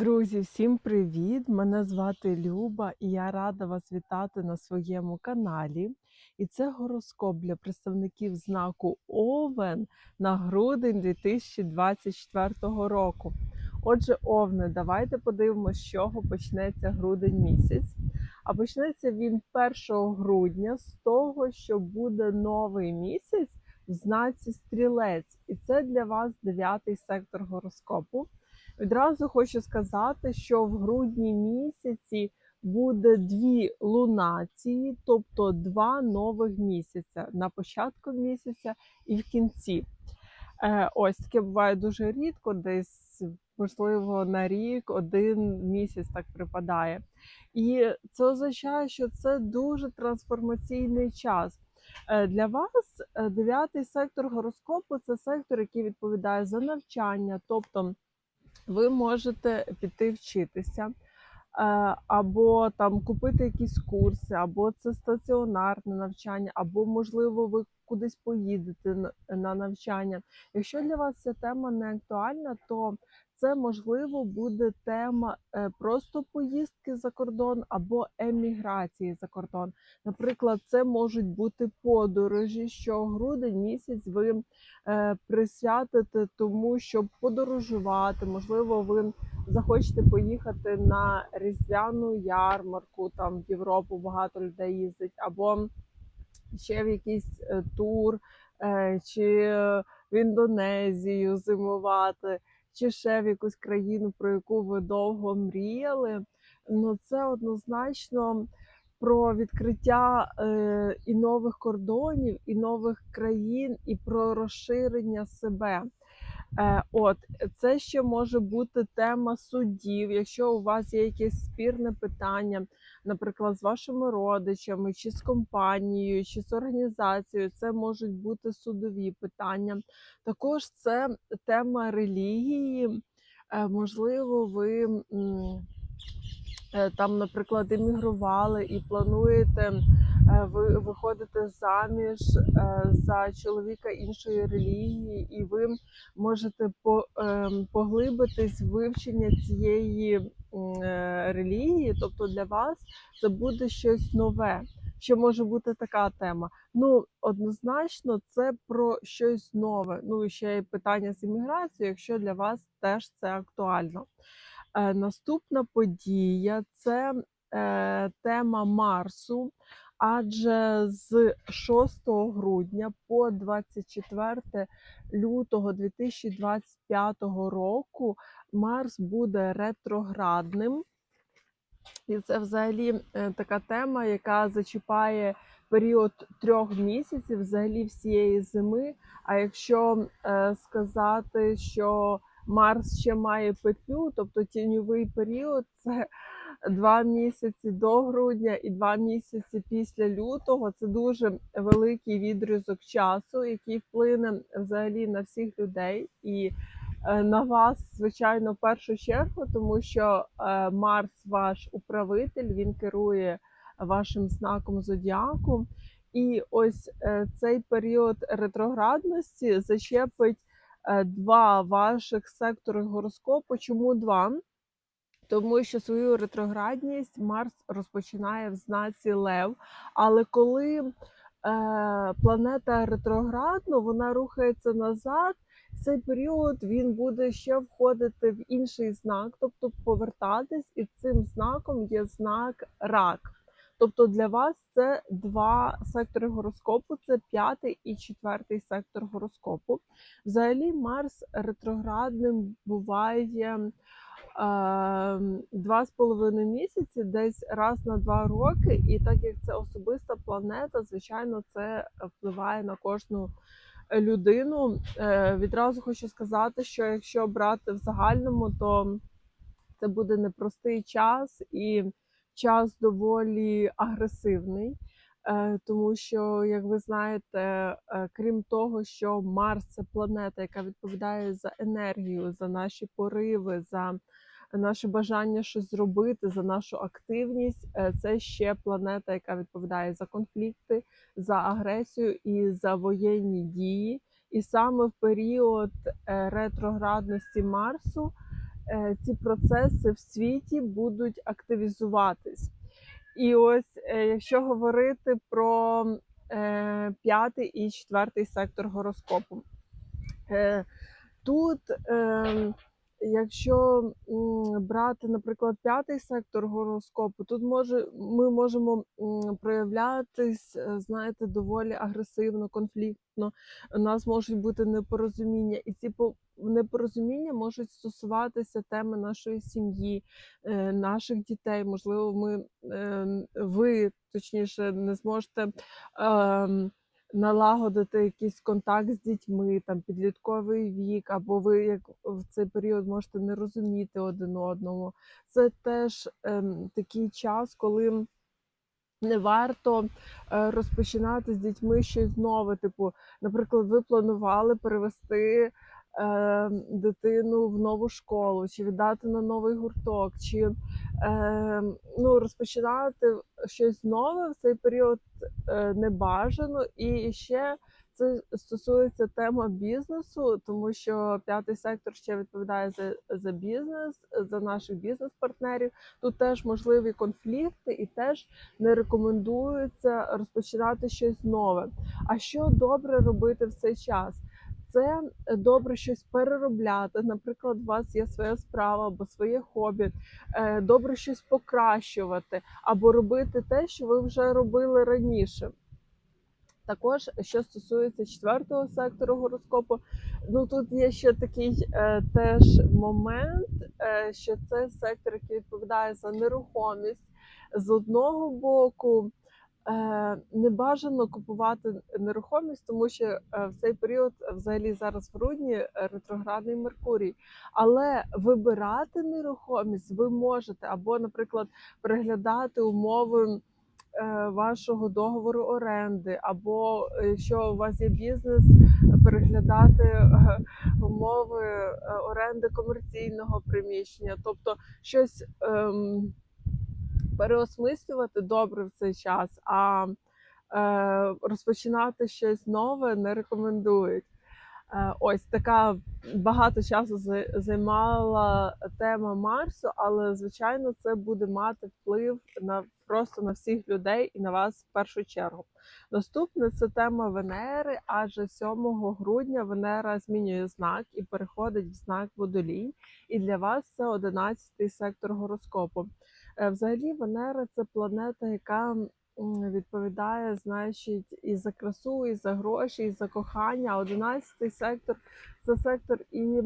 Друзі, всім привіт! Мене звати Люба і я рада вас вітати на своєму каналі. І це гороскоп для представників знаку Овен на грудень 2024 року. Отже, Овни, давайте подивимося, з чого почнеться грудень місяць. А почнеться він 1 грудня з того, що буде новий місяць в знаці стрілець. І це для вас дев'ятий сектор гороскопу. Відразу хочу сказати, що в грудні місяці буде дві лунації, тобто два нових місяця на початку місяця і в кінці. Е, Ось таке буває дуже рідко, десь, можливо, на рік один місяць так припадає. І це означає, що це дуже трансформаційний час. Е, Для вас е, дев'ятий сектор гороскопу це сектор, який відповідає за навчання, тобто ви можете піти вчитися, е, або там купити якісь курси, або це стаціонарне навчання, або, можливо, ви кудись поїдете на- на навчання. Якщо для вас ця тема не актуальна, то це можливо буде тема е, просто поїздки за кордон або еміграції за кордон. Наприклад, це можуть бути подорожі, що грудень місяць ви е, присвятите тому, щоб подорожувати. Можливо, ви захочете поїхати на різдвяну ярмарку, там в Європу багато людей їздить, або ще в якийсь е, тур, чи в Індонезію зимувати, чи ще в якусь країну, про яку ви довго мріяли. Ну це однозначно про відкриття е, і нових кордонів, і нових країн, і про розширення себе. Е, от це ще може бути тема судів. Якщо у вас є якесь спірне питання, наприклад, з вашими родичами, чи з компанією, чи з організацією, це можуть бути судові питання. Також це тема релігії. Е, можливо, ви. е, Там, наприклад, емігрували і плануєте ви виходити заміж е, за чоловіка іншої релігії, і ви можете ем, поглибитись в вивчення цієї е, релігії. Тобто для вас це буде щось нове. Що може бути така тема? Ну, однозначно, це про щось нове. Ну ще й питання з імміграцією, якщо для вас теж це актуально. Е, наступна подія це е, тема Марсу, адже з 6 грудня по 24 лютого 2025 року Марс буде ретроградним. І це взагалі е, така тема, яка зачіпає період трьох місяців, взагалі всієї зими. А якщо е, сказати, що Марс ще має петлю, тобто тіньовий період, це два місяці до грудня і два місяці після лютого. Це дуже великий відрізок часу, який вплине взагалі на всіх людей і е, на вас, звичайно, в першу чергу, тому що е, Марс, ваш управитель, він керує вашим знаком зодіаку. І ось е, цей період ретроградності зачепить два ваших сектори гороскопу. Чому два? Тому що свою ретроградність Марс розпочинає в знаці Лев. Але коли е, планета ретроградно, вона рухається назад. Цей період він буде ще входити в інший знак, тобто повертатись, і цим знаком є знак рак. Тобто для вас це два сектори гороскопу: це п'ятий і четвертий сектор гороскопу. Взагалі, Марс ретроградним буває два з половиною місяці, десь раз на два роки. І так як це особиста планета, звичайно, це впливає на кожну людину. Е, Відразу хочу сказати, що якщо брати в загальному, то це буде непростий час і час доволі агресивний. Е, Тому що, як ви знаєте, е, крім того, що Марс це планета, яка відповідає за енергію, за наші пориви, за наше бажання щось зробити, за нашу активність, е, це ще планета, яка відповідає за конфлікти, за агресію і за воєнні дії. І саме в період е, ретроградності Марсу е, ці процеси в світі будуть активізуватись. І ось якщо говорити про п'ятий і четвертий сектор гороскопу, тут, е, якщо брати, наприклад, п'ятий сектор гороскопу, тут може ми можемо проявлятись, е, знаєте, доволі агресивно, конфліктно. У нас можуть бути непорозуміння, і ці по- непорозуміння можуть стосуватися теми нашої сім'ї, е, наших дітей. Можливо, ми е, ви точніше не зможете. Ем, Налагодити якийсь контакт з дітьми, там підлітковий вік, або ви як в цей період можете не розуміти один одного. Це теж ем, такий час, коли не варто е, розпочинати з дітьми щось нове. Типу, наприклад, ви планували перевести е, дитину в нову школу, чи віддати на новий гурток, чи ну, розпочинати щось нове в цей період е, не бажано. І ще це стосується теми бізнесу, тому що п'ятий сектор ще відповідає за, за бізнес, за наших бізнес-партнерів. Тут теж можливі конфлікти, і теж не рекомендується розпочинати щось нове. А що добре робити в цей час? Це добре щось переробляти. Наприклад, у вас є своя справа або своє хобі. Е, Добре щось покращувати, або робити те, що ви вже робили раніше. Також, що стосується четвертого сектору гороскопу, ну тут є ще такий е, теж момент, е, що це сектор, який відповідає за нерухомість. З одного боку, е, не бажано купувати нерухомість, тому що е, в цей період, е, взагалі зараз в грудні, е, ретроградний Меркурій. Але вибирати нерухомість ви можете, або, наприклад, переглядати умови е, вашого договору оренди, або е, якщо у вас є бізнес, переглядати е, умови е, оренди комерційного приміщення, тобто щось ем, переосмислювати добре в цей час, а е, розпочинати щось нове не рекомендують. Е, Ось така багато часу займала тема Марсу, але звичайно це буде мати вплив на просто на всіх людей і на вас в першу чергу. Наступне це тема Венери, адже 7 грудня Венера змінює знак і переходить в знак Водолій. І для вас це 11-й сектор гороскопу. Е, Взагалі, Венера це планета, яка відповідає, значить, і за красу, і за гроші, і за кохання. Одинадцятий 11-й сектор це сектор і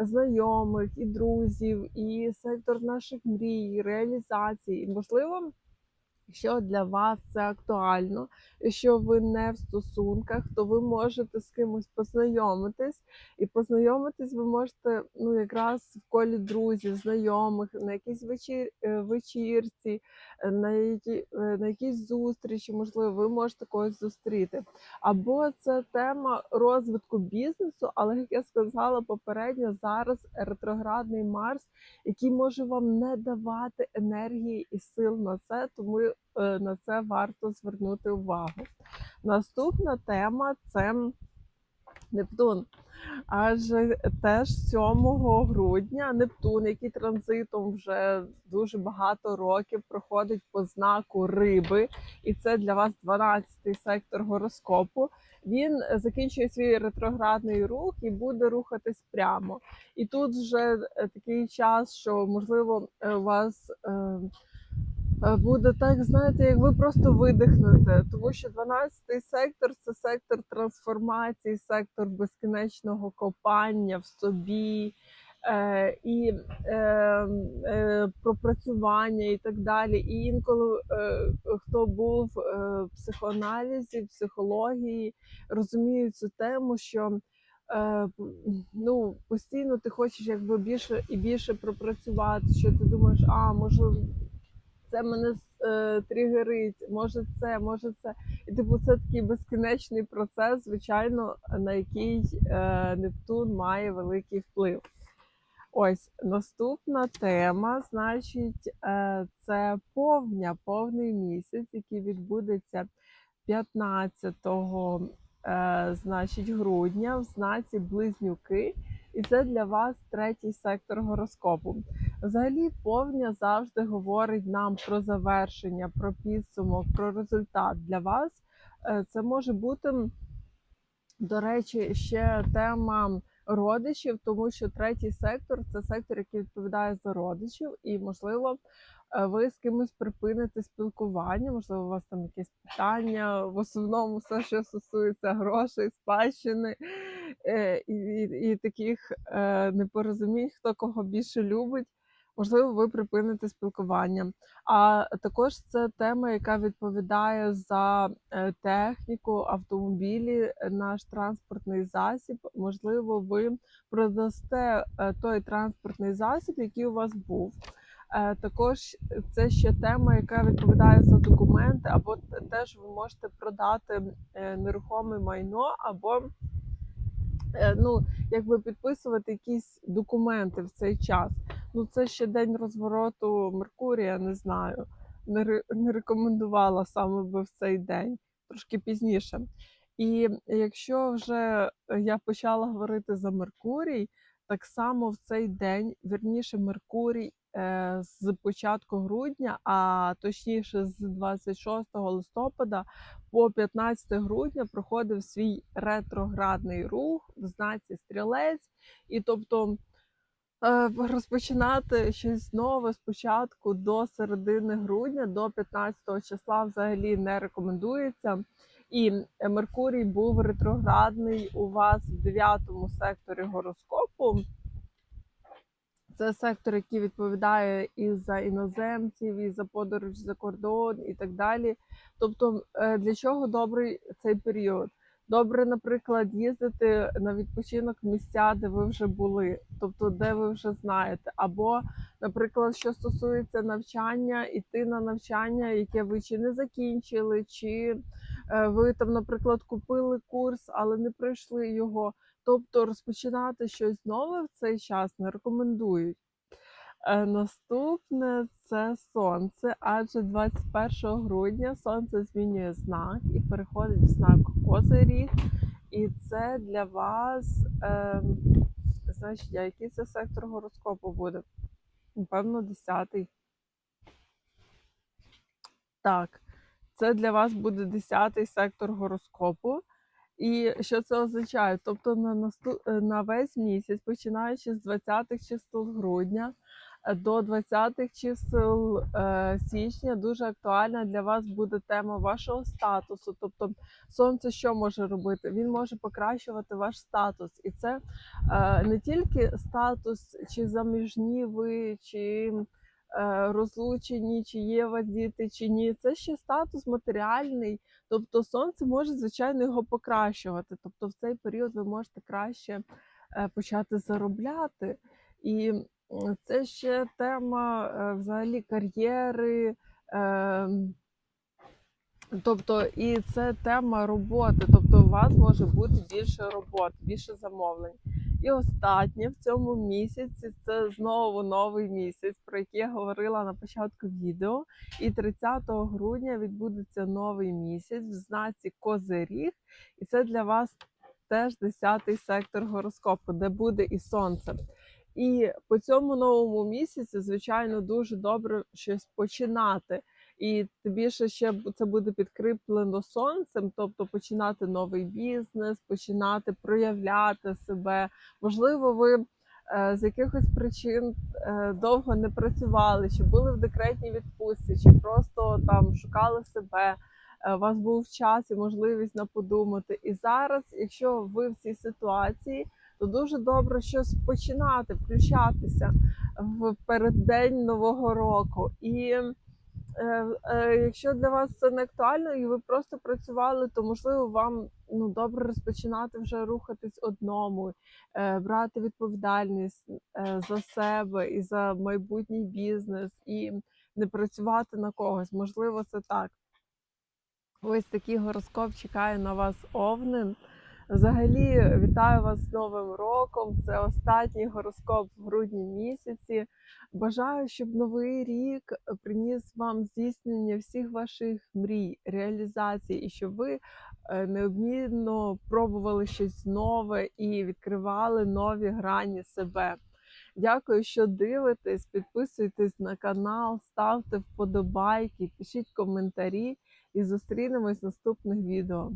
знайомих, і друзів, і сектор наших мрій, реалізації. І можливо, Якщо для вас це актуально, якщо ви не в стосунках, то ви можете з кимось познайомитись, і познайомитись ви можете ну якраз в колі друзів, знайомих, на якійсь вечір, е, вечірці, е, на які, е, на якійсь зустрічі, можливо, ви можете когось зустріти. Або це тема розвитку бізнесу, але як я сказала попередньо, зараз ретроградний Марс, який може вам не давати енергії і сил на це, тому на це варто звернути увагу. Наступна тема це Нептун. Адже теж 7 грудня Нептун, який транзитом вже дуже багато років проходить по знаку риби, і це для вас 12-й сектор гороскопу. Він закінчує свій ретроградний рух і буде рухатись прямо. І тут вже е, такий час, що можливо е, у вас. е, Е, буде так, знаєте, як ви просто видихнете, тому що 12-й сектор це сектор трансформації, сектор безкінечного копання в собі е, і е, е, пропрацювання і так далі. І інколи е, хто був е, в психоаналізі, психології, розуміє цю тему, що е, ну, постійно ти хочеш якби більше і більше пропрацювати, що ти думаєш, а може це мене е, тригерить, може це, може це. І типу, це такий безкінечний процес, звичайно, на який е, Нептун має великий вплив. Ось наступна тема, значить, е, це повня, повний місяць, який відбудеться 15 е, значить, грудня в знаці Близнюки. І це для вас третій сектор гороскопу. Взагалі, повня завжди говорить нам про завершення, про підсумок, про результат для вас. Е, Це може бути, до речі, ще тема родичів, тому що третій сектор це сектор, який відповідає за родичів, і можливо. е, Ви з кимось припините спілкування, можливо, у вас там якісь питання. В основному все, що стосується грошей, спадщини і, і, і таких е, непорозумінь, хто кого більше любить. Можливо, ви припините спілкування. А також це тема, яка відповідає за е, техніку, автомобілі, е, наш транспортний засіб. Можливо, ви продасте е, той транспортний засіб, який у вас був. Е, Також це ще тема, яка відповідає за документи, або теж ви можете продати е, нерухоме майно, або е, ну, якби підписувати якісь документи в цей час. Ну, це ще день розвороту Меркурія, не знаю. Не, не рекомендувала саме би в цей день, трошки пізніше. І якщо вже е, я почала говорити за Меркурій, так само в цей день, вірніше, Меркурій е, з початку грудня, а точніше з 26 листопада по 15 грудня проходив свій ретроградний рух в знаці стрілець. І тобто е, розпочинати щось нове спочатку до середини грудня, до 15 числа взагалі не рекомендується. І е, Меркурій був ретроградний у вас в 9 секторі гороскопу. Це сектор, який відповідає і за іноземців, і за подорож за кордон, і так далі. Тобто, е, для чого добрий цей період? Добре, наприклад, їздити на відпочинок в місця, де ви вже були, тобто де ви вже знаєте. Або, наприклад, що стосується навчання, іти на навчання, яке ви чи не закінчили, чи е, ви там, наприклад, купили курс, але не пройшли його. Тобто розпочинати щось нове в цей час не рекомендують. Е, Наступне це сонце, адже 21 грудня сонце змінює знак і переходить в знак Козиріг. І це для вас, е, значить, який це сектор гороскопу буде? Напевно, 10-й. Так, це для вас буде 10-й сектор гороскопу. І що це означає? Тобто на, наступ... е, на весь місяць, починаючи з 20-х чисел грудня е, до 20-х чисел е, січня, дуже актуальна для вас буде тема вашого статусу. Тобто, сонце що може робити? Він може покращувати ваш статус. І це е, не тільки статус, чи заміжні ви, чи розлучені, чи є у вас діти, чи ні. Це ще статус матеріальний. Тобто сонце може, звичайно, його покращувати. Тобто в цей період ви можете краще е, почати заробляти. І це ще тема е, взагалі кар'єри. е, Тобто, і це тема роботи. Тобто, у вас може бути більше роботи, більше замовлень. І останнє в цьому місяці це знову новий місяць, про який я говорила на початку відео. І 30 грудня відбудеться новий місяць в знаці Козиріг, і це для вас теж 10-й сектор гороскопу, де буде і сонце. І по цьому новому місяці, звичайно, дуже добре щось починати. І тим більше ще це буде підкріплено сонцем, тобто починати новий бізнес, починати проявляти себе. Можливо, ви е, з якихось причин е, довго не працювали, чи були в декретній відпустці, чи просто там шукали себе. е, У вас був час і можливість на подумати. І зараз, якщо ви в цій ситуації, то дуже добре щось починати, включатися в переддень нового року. І якщо для вас це не актуально і ви просто працювали, то можливо вам ну добре розпочинати вже рухатись одному, е, брати відповідальність е, за себе і за майбутній бізнес, і не працювати на когось. Можливо, це так. Ось такий гороскоп чекає на вас овни. Взагалі, вітаю вас з Новим роком. Це останній гороскоп в грудні місяці. Бажаю, щоб новий рік приніс вам здійснення всіх ваших мрій, реалізацій, і щоб ви е, неодмінно пробували щось нове і відкривали нові грані себе. Дякую, що дивитесь. Підписуйтесь на канал, ставте вподобайки, пишіть коментарі і зустрінемось в наступних відео.